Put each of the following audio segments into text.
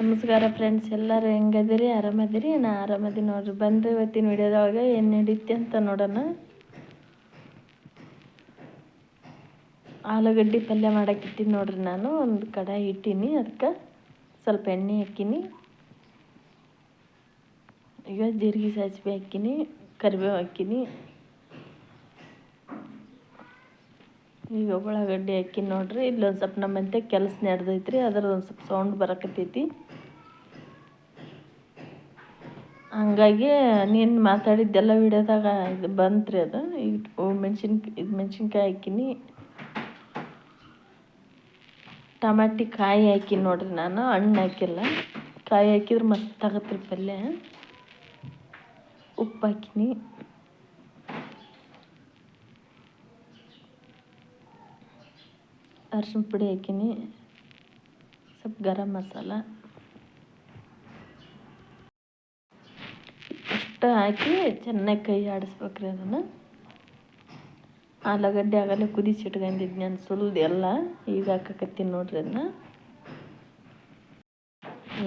ನಮಸ್ಕಾರ ಫ್ರೆಂಡ್ಸ್ ಎಲ್ಲರೂ ಹೆಂಗದಿರಿ ಆರಾಮದಿರಿ ನಾ ಆರಾಮದಿ ನೋಡ್ರಿ. ಬನ್ರಿ ಇವತ್ತಿನ ವಿಡಿಯೋದೊಳಗೆ ಏನು ನಡೀತಿ ಅಂತ ನೋಡೋಣ. ಆಲೂಗಡ್ಡೆ ಪಲ್ಯ ಮಾಡಕ್ಕೆ ಇಟ್ಟಿನಿ ನೋಡ್ರಿ ನಾನು. ಒಂದು ಕಡಾಯಿ ಇಟ್ಟೀನಿ ಅದಕ್ಕೆ ಸ್ವಲ್ಪ ಎಣ್ಣೆ ಹಾಕಿನಿ. ಈಗ ಜೀರಿಗೆ ಸಾಸಿವೆ ಹಾಕಿನಿ, ಕರಿಬೇವು ಹಾಕಿನಿ. ಈಗ ಉಳ್ಳಾಗಡ್ಡಿ ಹಾಕಿ ನೋಡ್ರಿ. ಇಲ್ಲೊಂದು ಸ್ವಲ್ಪ ನಮ್ಮಂತೆ ಕೆಲಸ ನಡೆದೈತ್ರಿ, ಅದ್ರದ್ದು ಒಂದು ಸ್ವಲ್ಪ ಸೌಂಡ್ ಬರಕತ್ತೈತಿ. ಹಂಗಾಗಿ ನೀನು ಮಾತಾಡಿದ್ದೆಲ್ಲ ವಿಡಿಯೋದಾಗ ಇದು ಬಂತು ರೀ ಅದು ಇದು ಮೆಣಸಿನ ಇದು ಮೆಣಸಿನ್ಕಾಯಿ ಹಾಕಿನಿ. ಟಮಾಟಿ ಕಾಯಿ ಹಾಕಿನಿ ನೋಡಿರಿ ನಾನು, ಹಣ್ಣು ಹಾಕಿಲ್ಲ. ಕಾಯಿ ಹಾಕಿದ್ರೆ ಮಸ್ತ್ ಆಗತ್ತೆ ರೀ ಪಲ್ಯ. ಉಪ್ಪು ಹಾಕಿನಿ. ಅರ್ಶಿಣ ಪುಡಿ ಹಾಕಿನಿ. ಸ್ವಲ್ಪ ಗರಂ ಮಸಾಲ. ಅಷ್ಟು ಹಾಕಿ ಚೆನ್ನಾಗಿ ಕೈ ಆಡಿಸ್ಬೇಕ್ರಿ ಅದನ್ನು. ಆಲೂಗಡ್ಡೆ ಆಗಲ್ಲ ಕುದಿಸಿ ಇಟ್ಕೊಂಡಿದ್ನಿ ನಾನು ಸುಲ್ದು ಎಲ್ಲ. ಈಗ ಹಾಕಕತ್ತೀನಿ ನೋಡ್ರಿ ಅದನ್ನ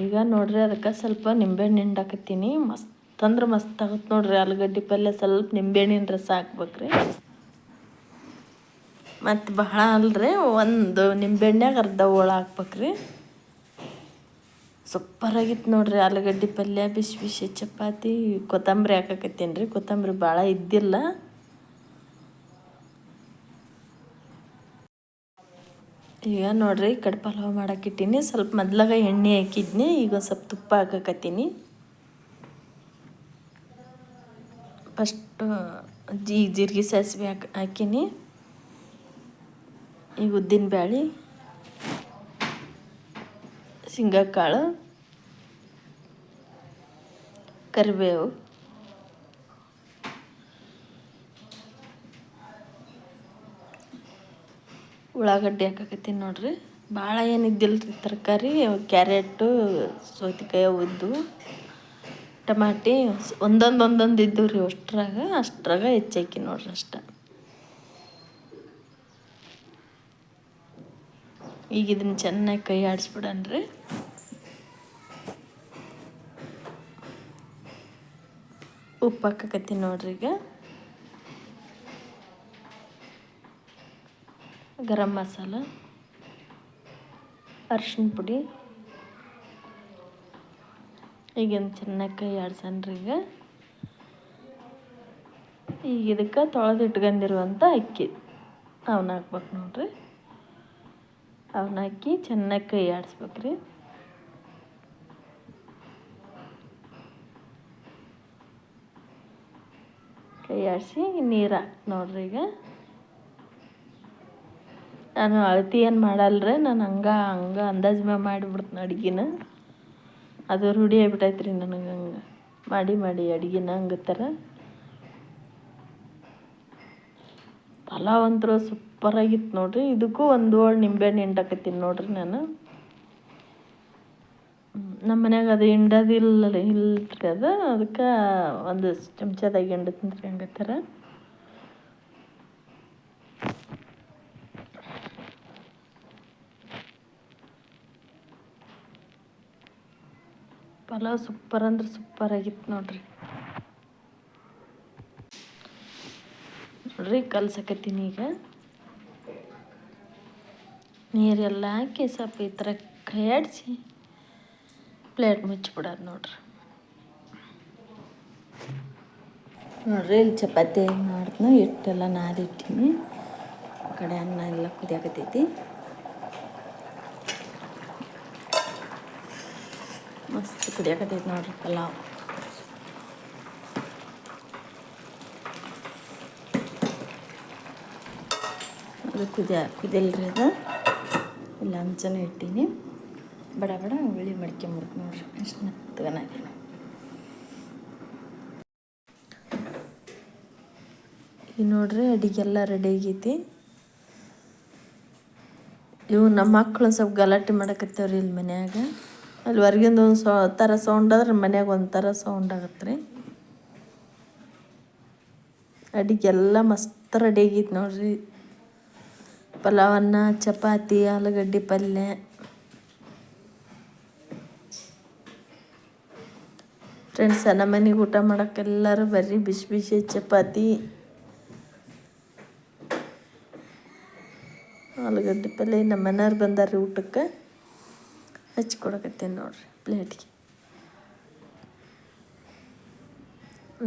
ಈಗ ನೋಡ್ರಿ ಅದಕ್ಕೆ ಸ್ವಲ್ಪ ನಿಂಬೆಹಣ್ಣು ಹಿಂಡಾಕತ್ತೀನಿ ಮಸ್ತ್ ಅಂದ್ರೆ ಮಸ್ತ್ ಆಗುತ್ತೆ ನೋಡ್ರಿ ಆಲೂಗಡ್ಡೆ ಪಲ್ಯ ಸ್ವಲ್ಪ ನಿಂಬೆಹಣ್ಣಿನ ರಸ ಹಾಕ್ಬೇಕ್ರಿ. ಮತ್ತು ಬಹಳ ಅಲ್ರಿ, ಒಂದು ನಿಂಬೆಹಣ್ಣಾಗ ಅರ್ಧ ಹೋಳು ಹಾಕ್ಬೇಕ್ರಿ. ಸೂಪರಾಗಿತ್ತು ನೋಡ್ರಿ ಆಲೂಗಡ್ಡೆ ಪಲ್ಯ, ಬಿಸಿ ಬಿಸಿ ಚಪಾತಿ, ಕೊತ್ತಂಬರಿ ಹಾಕಕತ್ತೀನಿ ರೀ ಕೊತ್ತಂಬರಿ ಭಾಳ ಇದ್ದಿಲ್ಲ. ಈಗ ನೋಡ್ರಿ ಕಡ್ ಪಲಾವ್ ಮಾಡಾಕಿಟ್ಟೀನಿ. ಸ್ವಲ್ಪ ಮೊದ್ಲಾಗ ಎಣ್ಣೆ ಹಾಕಿದ್ನಿ. ಈಗ ಸ್ವಲ್ಪ ತುಪ್ಪ ಹಾಕಕತ್ತೀನಿ. ಫಸ್ಟು ಜೀ, ಜೀರಿಗೆ ಸಾಸಿವೆ ಹಾಕಿ, ಹಾಕೀನಿ. ಈಗ ಉದ್ದಿನ ಬ್ಯಾಳೆ. ಕಾಳು ಕರಿಬೇವು, ಉಳ್ಳಾಗಡ್ಡಿ ಹಾಕಕತ್ತೀನಿ ನೋಡ್ರಿ. ಭಾಳ ಏನಿದ್ದಿಲ್ಲ ರೀ ತರಕಾರಿ ಕ್ಯಾರೆಟು, ಸೌತೆಕಾಯಿ ಉದ್ದು ಟಮಾಟಿ, ಒಂದೊಂದು ಒಂದೊಂದು ಇದ್ದು ರೀ ಅಷ್ಟ್ರಾಗ. ಅಷ್ಟ್ರಾಗ ಹೆಚ್ಚಾಕಿ ನೋಡ್ರಿ ಅಷ್ಟ. ಈಗ ಇದನ್ನು ಚೆನ್ನಾಗಿ ಕೈ ಆಡಿಸ್ಬಿಡನ್ರಿ. ಉಪ್ಪು ಹಾಕಕತ್ತೀನಿ ನೋಡ್ರಿ ಈಗ. ಗರಂ ಮಸಾಲ, ಅರ್ಶಿಣ ಪುಡಿ. ಈಗಿನ ಚೆನ್ನಾಗಿ ಕೈ ಆಡ್ಸನ್ರಿ ಈಗ. ಈಗ ಇದಕ್ಕೆ ತೊಳೆದು ಇಟ್ಕೊಂಡಿರುವಂಥ ಅಕ್ಕಿ. ಅವನ್ನ ಹಾಕ್ಬೇಕು ನೋಡ್ರಿ. ಅವನ್ನ ಹಾಕಿ ಚೆನ್ನಾಗಿ ಕೈ ಆಡಿಸ್ಬೇಕ್ರಿ. ಕೈ ಆಡಿಸಿ ನೀರು ನೋಡ್ರಿ ಈಗ. ನಾನು ಅಳತಿ ಏನು ಮಾಡಲ್ರಿ? ನಾನು ಹಂಗೆ ಹಂಗೆ ಅಂದಾಜು ಮೇ ಮಾಡಿಬಿಡ್ತೀನಿ ಅಡ್ಗಿನ. ಅದು ರೂಢಿ ಆಗ್ಬಿಟ್ಟೈತ್ರಿ ನನಗೆ ಹಂಗೆ. ಮಾಡಿ ಮಾಡಿ ಅಡ್ಗಿನ ಹಂಗೆ ಥರ ಪಲಾವ್ ಅಂತೂ ಸೂಪರಾಗಿತ್ತು ನೋಡ್ರಿ. ಇದಕ್ಕೂ ಒಂದು ಹೋಳು ನಿಂಬೆಹಣ್ಣು ಹಿಂಡಾಕತ್ತೀನಿ ನೋಡ್ರಿ ನಾನು. ನಮ್ಮ ಮನ್ಯಾಗ ಅದು ಹಿಂಡೋದಿಲ್ಲ ಇಲ್ರಿ ಅದು. ಅದಕ್ಕೆ ಒಂದು ಚಮಚದಾಗ ಹಿಂಡತೀನಿ ರೀ ಹಂಗತ್ತಾರ ಪಲಾವ್ ಸೂಪರ್ ಅಂದ್ರೆ ಸೂಪರ್ ಆಗಿತ್ತು ನೋಡ್ರಿ. ನೋಡ್ರಿ, ಕಲ್ಸಕತ್ತೀನಿ ಈಗ. ನೀರೆಲ್ಲ ಹಾಕಿ ಸ್ವಲ್ಪ ಈ ಥರ ಕೈಯಾಡಿಸಿ ಪ್ಲೇಟ್ ಮುಚ್ಚಿಬಿಡೋದು ನೋಡ್ರಿ. ನೋಡ್ರಿ, ಇಲ್ಲಿ ಚಪಾತಿ ಮಾಡ್ತೀನಿ, ಹಿಟ್ಟೆಲ್ಲ ನಾದಿಟ್ಟಿನಿ. ಆ ಕಡೆ ಅನ್ನ ಎಲ್ಲ ಕುದಿಯಾಕತ್ತೈತಿ. ಮಸ್ತ್ ಕುದಿಯಾಕತ್ತೈತಿ ನೋಡ್ರಿ ಪಲಾವ್. ಅದು ಕುದಿಯ ಕುದಿಯಲ್ರಿ ಅದು ಇಲ್ಲ ಹಂಚನ ಇಟ್ಟೀನಿ. ಬಡ ಬಡ ಉಳ್ಳಿ ಮುರ್ಕ ನೋಡ್ರಿ, ಎಷ್ಟು ಮೆತ್ತಗನಾಗಿ ಈ ನೋಡ್ರಿ ಅಡಿಗೆಲ್ಲ ರೆಡಿ ಆಗೈತಿ. ಇವು ನಮ್ಮ ಮಕ್ಕಳು ಸ್ವಲ್ಪ ಗಲಾಟೆ ಮಾಡಕತ್ತೇವ್ರಿ ಇಲ್ಲಿ ಮನ್ಯಾಗ. ಅಲ್ಲಿ ಹೊರಗಿಂದ ಒಂದು ಸೌ ಥರ ಸೌಂಡ್ ಆದ್ರೆ ಮನ್ಯಾಗ ಒಂಥರ ಥರ ಸೌಂಡ್ ಆಗತ್ತೆ ರೀ ಅಡಿಗೆಲ್ಲ ಮಸ್ತ್ ರೆಡಿ ಆಗೈತಿ ನೋಡ್ರಿ. ಪಲಾವನ್ನ, ಚಪಾತಿ, ಆಲೂಗಡ್ಡೆ ಪಲ್ಯ. ಫ್ರೆಂಡ್ಸ್ ನಮ್ಮ ಮನೆಗೆ ಊಟ ಮಾಡೋಕ್ಕೆಲ್ಲರೂ ಬರ್ರಿ. ಬಿಸಿ ಬಿಸಿ ಚಪಾತಿ, ಆಲೂಗಡ್ಡೆ ಪಲ್ಯ. ನಮ್ಮ ಮನೆಯವ್ರು ಬಂದಾರ್ರಿ ಊಟಕ್ಕೆ. ಹಚ್ಕೊಡಕತ್ತೇನೆ ನೋಡ್ರಿ ಪ್ಲೇಟ್ಗೆ.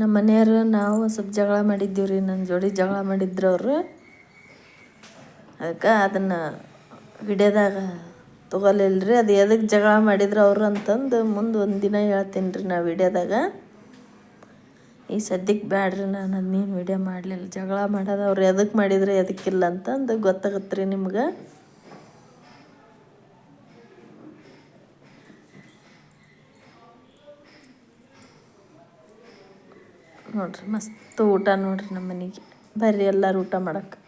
ನಮ್ಮ ಮನೆಯವರು ನಾವು ಸ್ವಲ್ಪ ಜಗಳ ಮಾಡಿದ್ದೀವಿ ರೀ ನನ್ನ ಜೋಡಿ ಜಗಳ ಮಾಡಿದ್ರು ಅದಕ್ಕೆ ಅದನ್ನು ವಿಡಿಯೋದಾಗ ತೊಗೊಲಿಲ್ಲ ರೀ ಅದು ಎದಕ್ಕೆ ಜಗಳ ಮಾಡಿದ್ರು ಅವರು ಅಂತಂದು ಮುಂದೆ ಒಂದು ದಿನ ಹೇಳ್ತೀನಿ ರೀ ನಾ ವಿಡಿಯೋದಾಗ ಈ ಸದ್ಯಕ್ಕೆ ಬ್ಯಾಡ್ರಿ ನಾನು ಅದನ್ನೇನು ವಿಡಿಯೋ ಮಾಡಲಿಲ್ಲ, ಜಗಳ ಮಾಡೋದು ಅವ್ರು ಎದಕ್ಕೆ ಮಾಡಿದ್ರೆ ಎದಕ್ಕಿಲ್ಲ ಅಂತಂದು ಗೊತ್ತಾಗತ್ತೆ ರೀ ನಿಮ್ಗೆ. ನೋಡ್ರಿ ಮಸ್ತ್ ಊಟ ನೋಡ್ರಿ ನಮ್ಮ ಮನೆಗೆ. ಬರ್ರಿ ಎಲ್ಲರೂ ಊಟ ಮಾಡಕ್ಕೆ